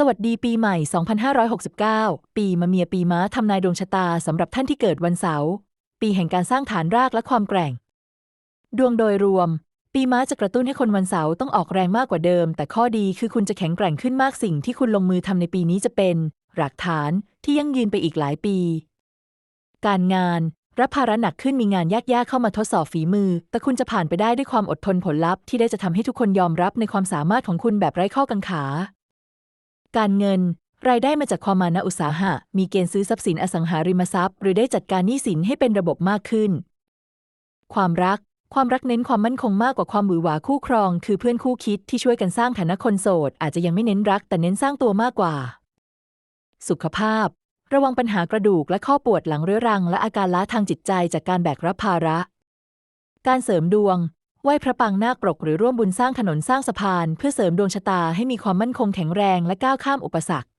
สวัสดีปีใหม่ 2569 ปีมะเมียปีม้าทำนายดวงชะตาสำหรับท่านที่เกิดวันเสาร์ ปีแห่งการสร้างฐานรากและความแกร่ง ดวงโดยรวม ปีม้าจะกระตุ้นให้คนวันเสาร์ต้องออกแรงมากกว่าเดิม แต่ข้อดีคือคุณจะแข็งแกร่งขึ้นมากสิ่งที่คุณลงมือทำในปีนี้จะเป็น หลักฐานที่ยั่งยืนไปอีกหลายปี การงาน รับภาระหนักขึ้นมีงานยากๆเข้ามาทดสอบฝีมือ แต่คุณจะผ่านไปได้ด้วยความอดทนผลลัพธ์ที่ได้จะทำให้ทุกคนยอมรับในความสามารถของคุณแบบไร้ข้อกังขา การเงิน รายได้มาจากความมานะอุตสาหะ มีเกณฑ์ซื้อทรัพย์สินอสังหาริมทรัพย์ หรือได้จัดการหนี้สินให้เป็นระบบมากขึ้น ความรัก ความรักเน้นความมั่นคงมากกว่าความหวือหวาคู่ครอง คือเพื่อนคู่คิดที่ช่วยกันสร้างฐานะคนโสด อาจจะยังไม่เน้นรัก แต่เน้นสร้างตัวมากกว่า สุขภาพ ระวังปัญหากระดูกและข้อปวดหลังเรื้อรัง และอาการล้าทางจิตใจจากการแบกรับภาระ การเสริมดวง ไหว้พระปางนาคปรกหรือร่วมบุญสร้างถนนสร้างสะพาน เพื่อเสริมดวงชะตาให้มีความมั่นคงแข็งแรงและก้าวข้ามอุปสรรค